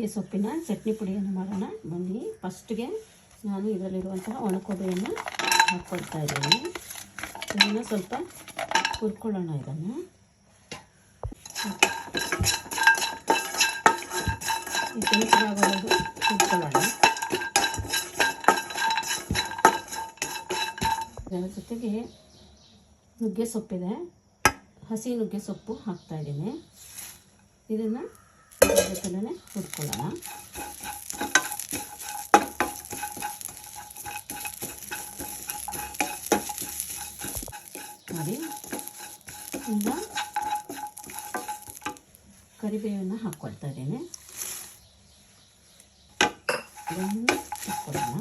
ಈ ಸೊಪ್ಪಿನ ಚಟ್ನಿ ಪುಡಿಯನ್ನು ಮಾಡೋಣ. ಬನ್ನಿ, ಫಸ್ಟ್ಗೆ ನಾನು ಇದರಲ್ಲಿರುವಂತಹ ಒಣಕೊಬ್ಬರಿಯನ್ನು ಹಾಕ್ಕೊಳ್ತಾ ಇದ್ದೀನಿ. ಇದನ್ನು ಸ್ವಲ್ಪ ಹುರ್ಕೊಳ್ಳೋಣ ಇದನ್ನು. ಇದರ ಜೊತೆಗೆ ನುಗ್ಗೆ ಸೊಪ್ಪಿದೆ. ಹಸಿ ನುಗ್ಗೆ ಸೊಪ್ಪು ಹಾಕ್ತಾ ಇದ್ದೀನಿ. ಇದನ್ನು ಜೊತೆಲೇ ಹುರ್ಕೊಳ್ಳೋಣ. ನೋಡಿ. ಈಗ ಕರಿಬೇವನ್ನು ಹಾಕ್ಕೊಳ್ತಾ ಇದ್ದೀನಿ. ಹಾಕ್ಕೊಳ್ಳೋಣ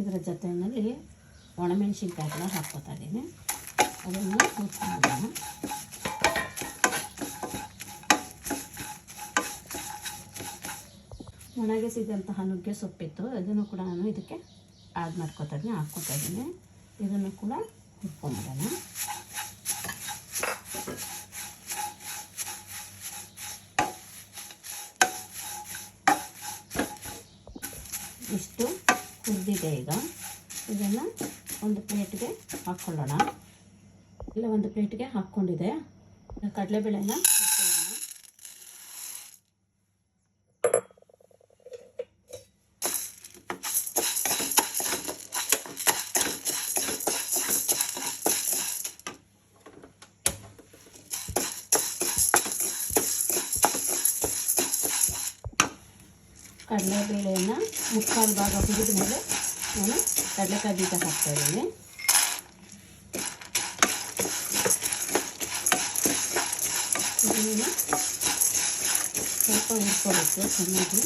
ಇದರ ಜೊತೆಯಲ್ಲಿ ಒಣಮೆಣಸಿನ್ಕಾಯಿನ ಹಾಕ್ಕೋತಾ ಇದ್ದೀನಿ ಅದನ್ನು ಹುರ್ಕೊಳ್ಳೋಣ ಒಣಗಿಸಿದಂತಹ ನುಗ್ಗೆ ಸೊಪ್ಪಿತ್ತು ಅದನ್ನು ಕೂಡ ನಾನು ಇದಕ್ಕೆ ಆ್ಯಡ್ ಮಾಡ್ಕೊತಾ ಇದ್ದೀನಿ ಹಾಕ್ಕೋತಾ ಇದ್ದೀನಿ ಇದನ್ನು ಕೂಡ ಹುರ್ಕೊಂಬಿಡೋಣ. ಇಷ್ಟು. ಹುರಿದಿದೆ ಈಗ. ಇದನ್ನು ಒಂದು ಪ್ಲೇಟ್ಗೆ ಹಾಕ್ಕೊಳ್ಳೋಣ. ಇಲ್ಲ ಒಂದು ಪ್ಲೇಟ್ಗೆ ಹಾಕ್ಕೊಂಡಿದೆ. ಕಡಲೆಬೇಳೆನ ಕಡಲೆಬೇಳೆಯನ್ನು ಮುಕ್ಕಾಲು ಭಾಗ ಹುರಿದ ಮೇಲೆ ನಾನು ಕಡಲೆಕಾಯಿ ಬೀಜ ಹಾಕ್ತಾ ಇದ್ದೀನಿ. ಇದನ್ನು ಸ್ವಲ್ಪ ಹುರ್ಕೊಬೇಕು, ಚೆನ್ನಾಗಿ.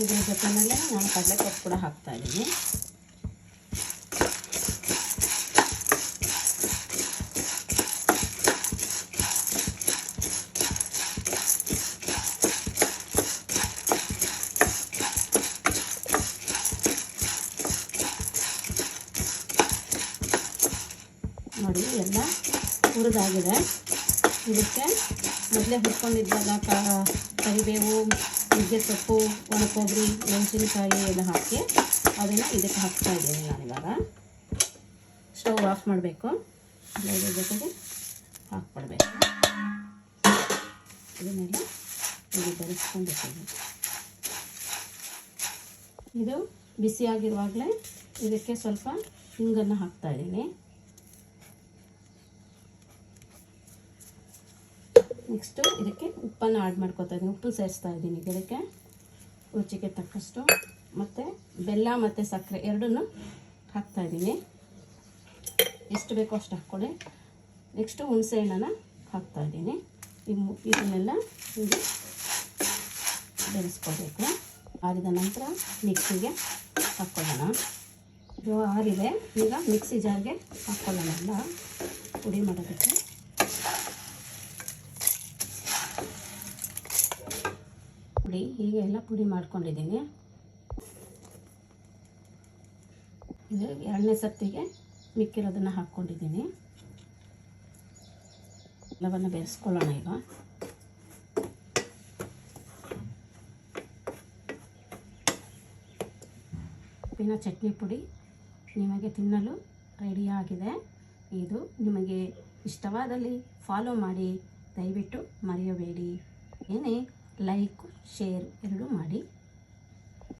ಇದ್ರ ಜೊತೆಯಲ್ಲೇ ನಾನು ಕಡಲೆಕಾಯಿ ಕೂಡ ಹಾಕ್ತಾ ಹುರಿದಾಗಿದೆ. ಇದಕ್ಕೆ ಮೊದಲೇ ಹುರ್ಕೊಂಡಿದ್ದಾಗ ಕರಿಬೇವು, ನುಗ್ಗೆ ಸೊಪ್ಪು ಒಣಕೊಬ್ಬರಿ ಮೆಣಸಿನಕಾಯಿ ಎಲ್ಲ ಹಾಕಿ ಅದನ್ನು ಇದಕ್ಕೆ ಹಾಕ್ತಾ ಇದ್ದೀನಿ ನಾನಿವಾಗ ಸ್ಟವ್ ಆಫ್ ಮಾಡಬೇಕು. ಬೇರೆ ಜೊತೆಗೆ ಹಾಕ್ಬಿಡ್ಬೇಕು. ಇದನ್ನೆಲ್ಲ ಇದು ಬೆರೆಸ್ಕೊಂಡಿರ್ತೀನಿ ಇದು ಬಿಸಿಯಾಗಿರುವಾಗಲೇ ಇದಕ್ಕೆ ಸ್ವಲ್ಪ ಹಿಂಗನ್ನು ಹಾಕ್ತಾ ನೆಕ್ಸ್ಟು ಇದಕ್ಕೆ ಉಪ್ಪನ್ನು ಆ್ಯಡ್ ಮಾಡ್ಕೊತಾ ಇದ್ದೀನಿ. ಉಪ್ಪು ಸೇರಿಸ್ತಾ ಇದ್ದೀನಿ ಇದಕ್ಕೆ. ರುಚಿಗೆ ತಕ್ಕಷ್ಟು. ಮತ್ತು ಬೆಲ್ಲ ಮತ್ತು ಸಕ್ಕರೆ ಎರಡನ್ನೂ ಹಾಕ್ತಾ ಇದ್ದೀನಿ. ಎಷ್ಟು ಬೇಕೋ ಅಷ್ಟು ಹಾಕ್ಕೊಳ್ಳಿ. ನೆಕ್ಸ್ಟು ಹುಣಸೆ ಹಣ್ಣನ ಹಾಕ್ತಾ ಇದ್ದೀನಿ. ಇವು ಇದನ್ನೆಲ್ಲ ಹೀಗೆ ಬೆರೆಸ್ಕೋಬೇಕು. ಆರಿದ ನಂತರ ಮಿಕ್ಸಿಗೆ ಹಾಕ್ಕೊಳ್ಳೋಣ. ಇದು ಆರಿದೆ. ಈಗ ಮಿಕ್ಸಿ ಜಾರ್ಗೆ ಹಾಕ್ಕೊಳ್ಳೋಣ. ಎಲ್ಲ ಪುಡಿ ಮಾಡೋದಕ್ಕೆ. ಪುಡಿ, ಹೀಗೆ ಎಲ್ಲ ಪುಡಿ ಮಾಡ್ಕೊಂಡಿದ್ದೀನಿ. ಇದು ಎರಡನೇ ಸತ್ತಿಗೆ ಮಿಕ್ಕಿರೋದನ್ನು ಹಾಕ್ಕೊಂಡಿದ್ದೀನಿ. ಎಲ್ಲವನ್ನು ಬೆರೆಸ್ಕೊಳ್ಳೋಣ ಈಗ. ಉಪ್ಪಿನ ಚಟ್ನಿ ಪುಡಿ ನಿಮಗೆ ತಿನ್ನಲು ರೆಡಿಯಾಗಿದೆ ಇದು ನಿಮಗೆ ಇಷ್ಟವಾದಲ್ಲಿ ಫಾಲೋ ಮಾಡಿ, ದಯವಿಟ್ಟು ಮರೆಯಬೇಡಿ. ಏನೇ? ಲೈಕ್ ಶೇರ್ ಎರಡೂ ಮಾಡಿ.